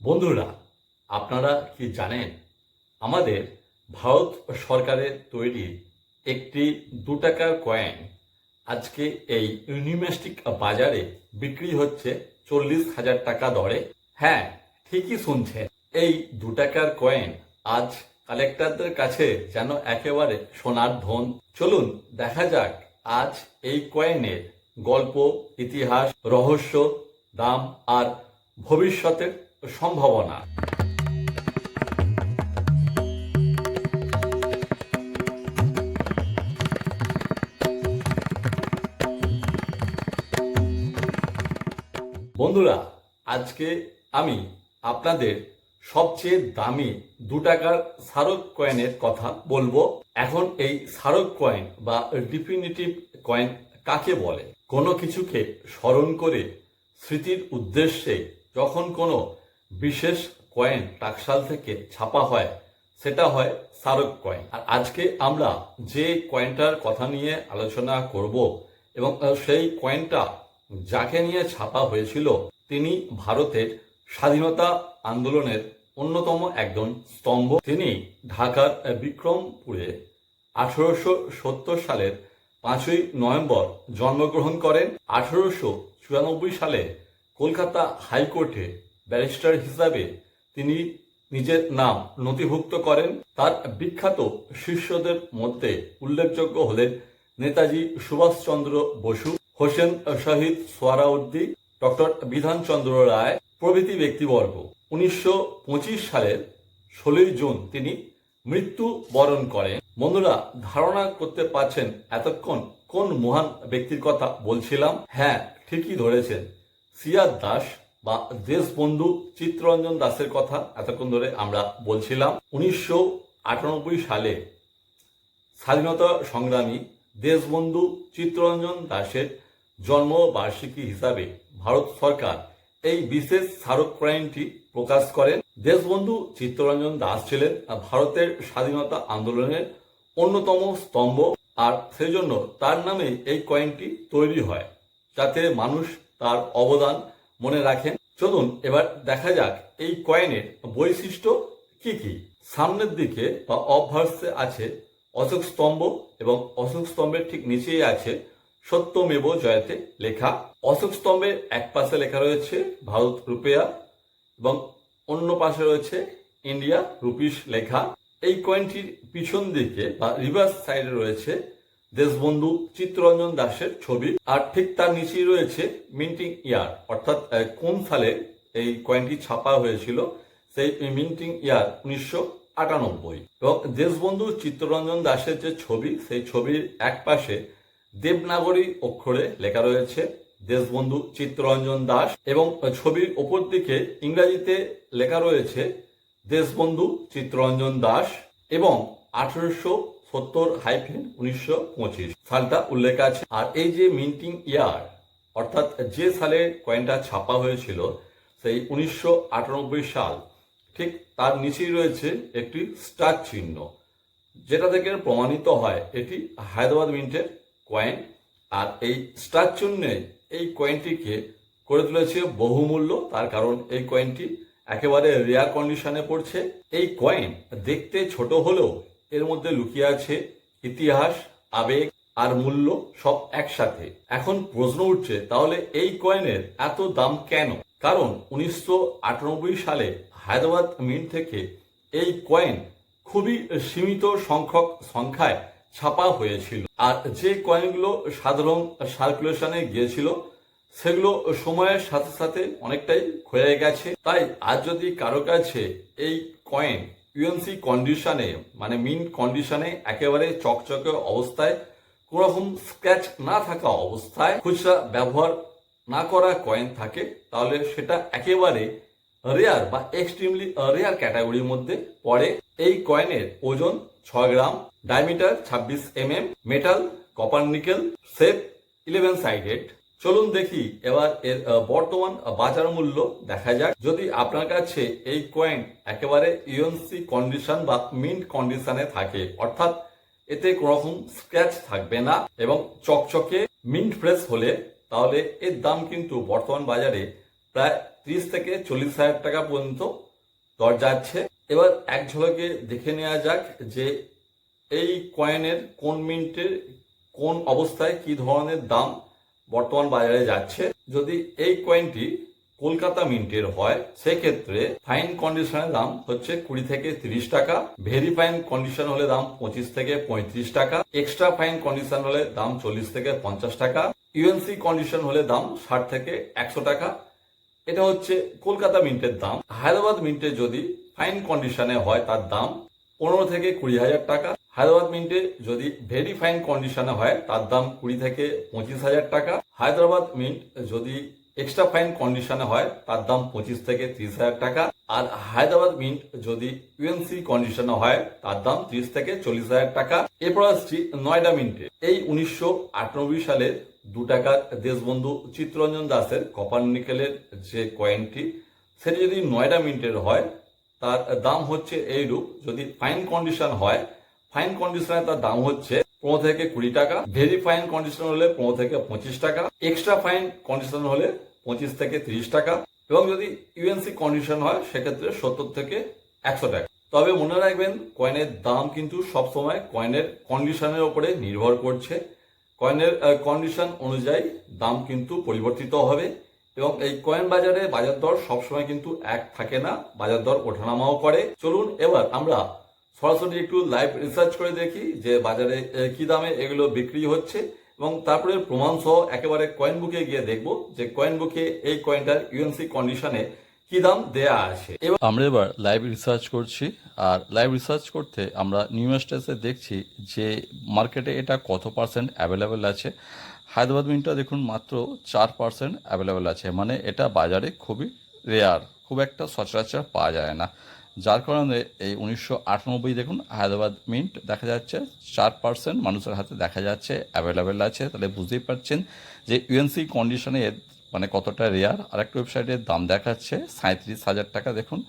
বন্ধুরা, আপনারা কি জানেন, আমাদের ভারত সরকারের তৈরি একটি দু টাকার কয়েন আজকে এই ইউনিমেস্টিক বাজারে বিক্রি হচ্ছে চল্লিশ হাজার টাকা দরে। হ্যাঁ ঠিকই শুনছেন, এই দু টাকার কয়েন আজ কালেক্টরদের কাছে যেন একেবারে সোনার ধন। চলুন, দেখা যাক আজ এই কয়েনের গল্প, ইতিহাস, রহস্য, দাম আর ভবিষ্যতের সম্ভাবনা। বন্ধুরা, আজকে আমি আপনাদের সবচেয়ে দামি দু টাকার স্মারক কয়েনের কথা বলব। এখন এই স্মারক কয়েন বা ডিফিনিটিভ কয়েন কাকে বলে? কোনো কিছুকে স্মরণ করে স্মৃতির উদ্দেশ্যে যখন কোনো বিশেষ কয়েন টাকশাল থেকে ছাপা হয়, সেটা হয় স্মারক কয়েন। আর আজকে আমরা যে কয়েনটার কথা নিয়ে আলোচনা করব এবং সেই কয়েনটা যাকে নিয়ে ছাপা হয়েছিল, তিনি ভারতের স্বাধীনতা আন্দোলনের অন্যতম একজন স্তম্ভ। তিনি ঢাকার বিক্রমপুরে আঠারোশো সত্তর সালের পাঁচই নভেম্বর জন্মগ্রহণ করেন। আঠারোশো চুরানব্বই সালে কলকাতা হাইকোর্টে ব্যারিস্টার হিসাবে তিনি নিজের নাম নথিভুক্ত করেন। তার বিখ্যাত শিষ্যদের মধ্যে উল্লেখযোগ্য হলেন নেতাজি সুভাষচন্দ্র বসু, হোসেন শহীদ সোয়ারাউদ্দি, ডক্টর বিধানচন্দ্র রায়, প্রভৃতি ব্যক্তিবর্গ। উনিশশো সালের ষোলোই জুন তিনি মৃত্যু বরণ করেন। বন্ধুরা, ধারণা করতে পারছেন এতক্ষণ কোন মহান ব্যক্তির কথা বলছিলাম? হ্যাঁ ঠিকই ধরেছেন। সিয়াদ দাস বা দেশবন্ধু চিত্তরঞ্জন দাসের কথা এতক্ষণ ধরে আমরা বলছিলাম। উনিশশো সালে স্বাধীনতা সংগ্রামী দেশবন্ধু চিত্তরঞ্জন দাসের জন্মবার্ষিকী হিসাবে ভারত সরকার এই বিশেষ স্মারক কয়েনটি প্রকাশ করেন। দেশবন্ধু চিত্তরঞ্জন দাস ছিলেন ভারতের স্বাধীনতা আন্দোলনের অন্যতম স্তম্ভ আর সেজন্য তার নামে এই কয়েনটি তৈরি হয়, যাতে মানুষ তার অবদান মনে রাখেন। চলুন, এবার দেখা যাক এই কয়েনের বৈশিষ্ট্য কি কি? সামনের দিকে বা অভ্যাসে আছে অশোক স্তম্ভ এবং অশোক স্তম্ভের ঠিক নিচেই আছে সত্যমেব জয়তে লেখা। অশোক স্তম্ভের এক পাশে লেখা রয়েছে ভারত রুপিয়া এবং অন্য পাশে রয়েছে ইন্ডিয়া রুপিস লেখা। এই কয়েনটির পিছন দিকে বা রিভার্স সাইডে রয়েছে দেশবন্ধু চিত্তরঞ্জন দাসের ছবি। আর ঠিক তার নিচেই রয়েছে মিন্টিং ইয়ার। অর্থাৎ কোন সালে এই কয়েনটি ছাপা হয়েছিল? সেই মিন্টিং ইয়ার উনিশশো আটানব্বই। এবং দেশবন্ধু চিত্তরঞ্জন দাসের যে ছবি, সেই ছবির এক পাশে দেবনাগরী অক্ষরে লেখা রয়েছে, দেশবন্ধু চিত্তরঞ্জন দাস। এবং ছবির ওপর দিকে ইংরাজিতে লেখা রয়েছে, দেশবন্ধু চিত্তরঞ্জন দাস। এবং আঠারোশো সত্তর হাইফেন উনিশশো পঁচিশ। সালটা উল্লেখ আছে। আর এই যে মিন্টিং ইয়ার, অর্থাৎ যে সালে কয়েনটা ছাপা হয়েছিল, সেই উনিশশো আটানব্বই সাল, ঠিক তার নিচেই রয়েছে একটি স্টার চিহ্ন, যেটা থেকে প্রমাণিত হয় এটি হায়দ্রাবাদ মিন্টের কয়েন। আর এই স্টার চিহ্নে এই কয়েনটিকে করে তুলেছে বহুমূল্য, তার কারণ এই কয়েনটি একেবারে রেয়ার কন্ডিশনে পড়ছে। এই কয়েন দেখতে ছোট হলেও এর মধ্যে লুকিয়ে আছে ইতিহাস, আবেগ আর মূল্য সব একসাথে। এখন প্রশ্ন উঠছে, তাহলে এই কয়েনের এত দাম কেন? কারণ উনিশশো আটানব্বই সালে হায়দ্রাবাদ মিন্ট থেকে এই কয়েন খুবই সীমিত সংখ্যক সংখ্যায় ছাপা হয়েছিল। আর যে কয়েনগুলো সাধারণ সার্কুলেশনে গিয়েছিল, সেগুলো সময়ের সাথে সাথে অনেকটাই ক্ষয়ে গেছে। তাই আজ যদি কারও কাছে এই কয়েন ইউএনসি কন্ডিশনে মানে মিন কন্ডিশনে একেবারে চকচকে অবস্থায়, কোনোরকম স্ক্র্যাচ না থাকা অবস্থায় খুচরা ব্যবহার না করা কয়েন থাকে, তাহলে সেটা একেবারে রেয়ার বা এক্সট্রিমলি রেয়ার ক্যাটাগরির মধ্যে পড়ে। এই কয়েনের ওজন ছয় গ্রাম ডায়মিটার ছাব্বিশ M metal copper nickel safe eleven sided চলুন দেখি এবার এর বর্তমান বাজার মূল্য দেখা যাক। যদি আপনার কাছে এই কয়েন একেবারে ইউএনসি কন্ডিশন বা মিন্ট কন্ডিশনে থাকে, অর্থাৎ এতে কোনো রকম স্ক্র্যাচ থাকবে না এবং চকচকে মিন্ট ফ্রেশ হলে, তাহলে এর দাম কিন্তু বর্তমান বাজারে প্রায় ত্রিশ থেকে চল্লিশ হাজার টাকা পর্যন্ত দর যাচ্ছে। এবার এক ঝলকে দেখে নেওয়া যাক যে এই কয়েনের কোন মিন্টের কোন অবস্থায় কি ধরনের দাম বর্তমান বাজারে যাচ্ছে। যদি এই কয়েনটি কলকাতা মিন্টের হয়, সেক্ষেত্রে ফাইন কন্ডিশনের দাম হচ্ছে কুড়ি থেকে তিরিশ টাকা ভেরি ফাইন কন্ডিশন হলে দাম পঁচিশ থেকে পঁয়ত্রিশ টাকা এক্সট্রা ফাইন কন্ডিশন হলে দাম চল্লিশ থেকে পঞ্চাশ টাকা ইউএনসি কন্ডিশন হলে দাম ষাট থেকে একশো টাকা। এটা হচ্ছে কলকাতা মিন্টের দাম। হায়দ্রাবাদ মিন্টে যদি ফাইন কন্ডিশনে হয়, তার দাম পনেরো থেকে কুড়ি হাজার টাকা। হায়দ্রাবাদ মিন্টে যদি ভেরি ফাইন কন্ডিশনে হয়, তার দাম কুড়ি থেকে পঁচিশ হাজার টাকা। হায়দ্রাবাদ মিন্ট যদি এক্সট্রা ফাইন কন্ডিশনে হয়, তার দাম পঁচিশ থেকে ত্রিশ হাজার টাকা। আর হায়দ্রাবাদ মিন্ট যদি ইউএনসি কন্ডিশনে হয়, তার দাম ত্রিশ থেকে চল্লিশ হাজার টাকা। এরপর আসছি নয়ডা মিন্টে। এই উনিশশো আটানব্বই সালের দু টাকার দেশবন্ধু চিত্তরঞ্জন দাসের কপার নিকেলের যে কয়েনটি সেটি যদি নয়ডা মিন্টের হয়, তার দাম হচ্ছে এইরূপ। যদি ফাইন কন্ডিশন হয় ফাইন কন্ডিশনে তার দাম হচ্ছে পনেরো থেকে কুড়ি টাকা। ভেরি ফাইন কন্ডিশন হলে পনেরো থেকে পঁচিশ টাকা। এক্সট্রা ফাইন কন্ডিশন হলে পঁচিশ থেকে তিরিশ টাকা। এবং যদি ইউএনসি কন্ডিশন হয়, সেক্ষেত্রে সত্তর থেকে একশো টাকা। তবে মনে রাখবেন কয়েনের দাম কিন্তু সবসময় কয়েনের কন্ডিশনের ওপরে নির্ভর করছে। কয়েনের কন্ডিশন অনুযায়ী দাম কিন্তু পরিবর্তিত হবে। এবং এই কয়েন বাজারে বাজার দর সবসময় কিন্তু এক থাকে না। বাজার দর ওঠানামাও করে। চলুন এবার আমরা সরাসরি একটু লাইভ রিসার্চ করে দেখি যে বাজারে কি দামে এগুলো বিক্রি হচ্ছে এবং তারপরে প্রমাণ সহ একেবারে কয়েন বুকে গিয়ে দেখব যে কয়েন বুকে এই কয়েনটার ইউএনসি কন্ডিশনে কি দাম দেয়া আছে। আমরা এবার লাইভ রিসার্চ করছি আর লাইভ রিসার্চ করতে আমরা নিউ স্টেজে দেখছি যে মার্কেটে এটা কত পার্সেন্ট অ্যাভেলেবেল আছে। হায়দ্রাবাদ মিনটা দেখুন মাত্র চার পার্সেন্ট অ্যাভেলেবেল আছে মানে এটা বাজারে খুবই রেয়ার খুব একটা সচরাচর পাওয়া যায় না। যার কারণে এই উনিশশো আটানব্বই দেখুন হায়দ্রাবাদ মিন্ট দেখা যাচ্ছে, চার পার্সেন্ট মানুষের হাতে দেখা যাচ্ছে অ্যাভেলেবেল আছে। তাহলে বুঝতেই পারছেন যে ইউএনসি কন্ডিশনে মানে কতটা রেয়ার আরেকটা ওয়েবসাইটের দাম দেখাচ্ছে, সাঁত্রিশ হাজার টাকা দেখুন।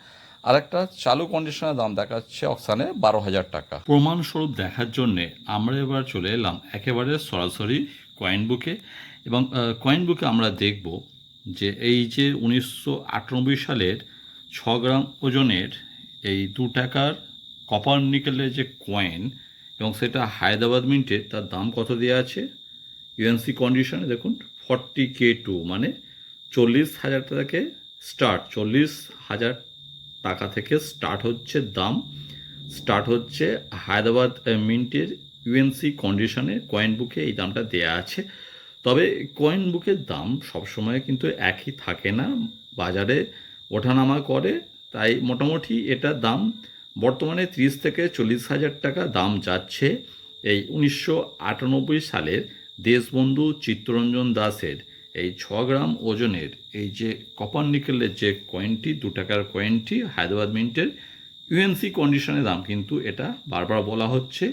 আরেকটা চালু কন্ডিশনের দাম দেখাচ্ছে অকসানে বারো হাজার টাকা। প্রমাণস্বরূপ দেখার জন্যে আমরা এবার চলে এলাম একেবারে সরাসরি কয়েন বুকে এবং কয়েন বুকে আমরা দেখব যে এই যে উনিশশো আটানব্বই সালের ছ গ্রাম ওজনের এই দু টাকার কপার নিকেলের যে কয়েন এবং সেটা হায়দ্রাবাদ মিন্টে তার দাম কত দেওয়া আছে? ইউএনসি কন্ডিশনে দেখুন ফর্টি কে টু মানে চল্লিশ হাজার থেকে স্টার্ট চল্লিশ হাজার টাকা থেকে স্টার্ট হচ্ছে দাম। স্টার্ট হচ্ছে হায়দ্রাবাদ মিন্টের ইউএনসি কন্ডিশনে কয়েন বুকে এই দামটা দেয়া আছে। তবে কয়েন বুকের দাম সবসময় কিন্তু একই থাকে না। বাজারে ওঠানামা করে তাই মোটামুটি এটার দাম বর্তমানে ত্রিশ থেকে চল্লিশ হাজার টাকা দাম যাচ্ছে এই উনিশশো আটানব্বই সালের দেশবন্ধু চিত্তরঞ্জন দাসের এই ছ গ্রাম ওজনের এই যে কপার নিকেলের যে কয়েনটি দু টাকার কয়েনটি হায়দ্রাবাদ মিন্টের ইউএনসি কন্ডিশনের দাম কিন্তু এটা বারবার বলা হচ্ছে।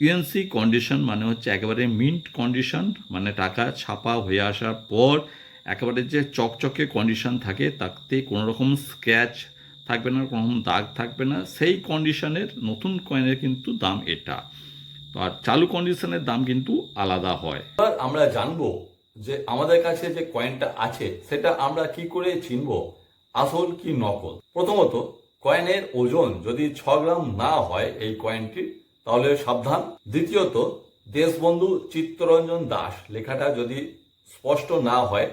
ইউএনসি কন্ডিশন মানে হচ্ছে একেবারে মিন্ট কন্ডিশন মানে টাকা ছাপা হয়ে আসার পর একেবারে যে চকচকে কন্ডিশন থাকে তাতে কোনো রকম স্ক্র্যাচ থাকবে না, কোনো দাগ থাকবে না। সেই কন্ডিশনের নতুন কয়েনের কিন্তু দাম এটা। তো আর চালু কন্ডিশনের দাম কিন্তু আলাদা হয়। এবার আমরা জানব যে আমাদের কাছে যে কয়েনটা আছে, সেটা আমরা কি করে চিনবো? আসল কি নকল? প্রথমত কয়েনের ওজন যদি ছ গ্রাম না হয় এই কয়েনটি তাহলে সাবধান। দ্বিতীয়ত, দেশবন্ধু চিত্তরঞ্জন দাস লেখাটা যদি স্পষ্ট না হয়,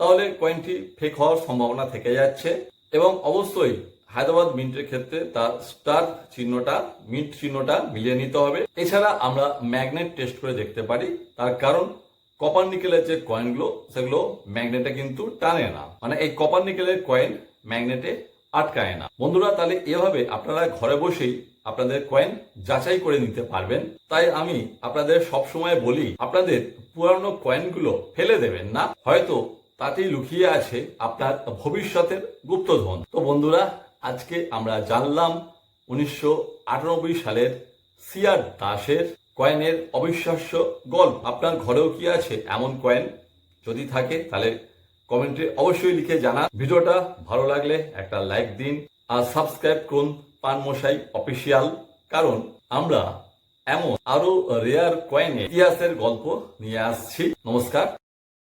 তাহলে কয়েনটি ফেক হওয়ার সম্ভাবনা থেকে যাচ্ছে। এবং অবশ্যই হায়দ্রাবাদ মিন্টের ক্ষেত্রে তার স্টার চিহ্নটা, মিন্ট চিহ্নটা মিলিয়ে নিতে হবে। এছাড়া আমরা ম্যাগনেট টেস্ট করে দেখতে পারি। তার কারণ কপার নিকেলের যে কয়েনগুলো সেগুলো ম্যাগনেটে কিন্তু টানে না। মানে এই কপার নিকেলের কয়েন ম্যাগনেটে আটকায় না। বন্ধুরা, তাহলে এভাবে আপনারা ঘরে বসেই আপনাদের কয়েন যাচাই করে নিতে পারবেন। তাই আমি আপনাদের সব সময় বলি, আপনাদের পুরানো কয়েনগুলো ফেলে দেবেন না। হয়তো তাতেই লুকিয়ে আছে আপনার ভবিষ্যতের গুপ্তধন। তো বন্ধুরা, আজকে আমরা জানলাম উনিশশো আটানব্বই সালের সিয়ার দাসের কয়েনের অবিশ্বাস্য গল্প। আপনার ঘরেও কি আছে এমন কয়েন? যদি থাকে, তাহলে কমেন্টে অবশ্যই লিখে জানান। ভিডিওটা ভালো লাগলে একটা লাইক দিন আর সাবস্ক্রাইব করুন পানমশাই অফিসিয়াল, কারণ আমরা এমন আরও রেয়ার কয়েনের ইতিহাসের গল্প নিয়ে আসছি। নমস্কার।